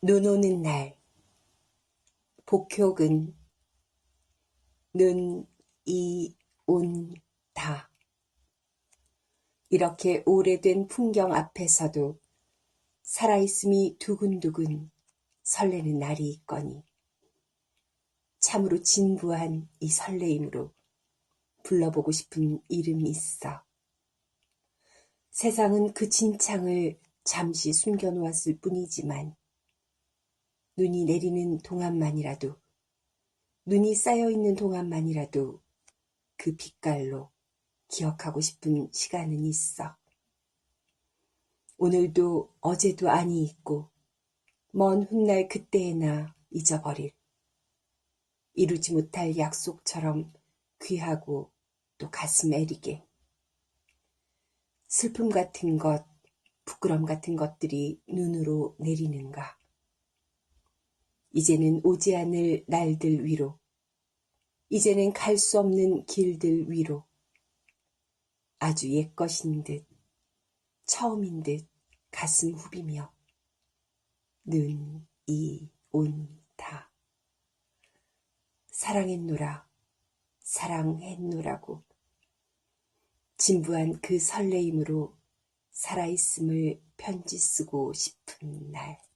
눈 오는 날 복효근 눈이 온다. 이렇게 오래된 풍경 앞에서도 살아있음이 두근두근 설레는 날이 있거니 참으로 진부한 이 설레임으로 불러보고 싶은 이름이 있어. 세상은 그 진창을 잠시 숨겨놓았을 뿐이지만 눈이 내리는 동안만이라도 눈이 쌓여 있는 동안만이라도 그 빛깔로 기억하고 싶은 시간은 있어. 오늘도 어제도 아니 있고 먼 훗날 그때에나 잊어버릴 이루지 못할 약속처럼 귀하고 또 가슴 애리게 슬픔 같은 것, 부끄럼 같은 것들이 눈으로 내리는가. 이제는 오지 않을 날들 위로, 이제는 갈 수 없는 길들 위로, 아주 옛것인 듯, 처음인 듯 가슴 후비며, 눈이 온 다. 사랑했노라, 사랑했노라고, 진부한 그 설레임으로 살아있음을 편지 쓰고 싶은 날.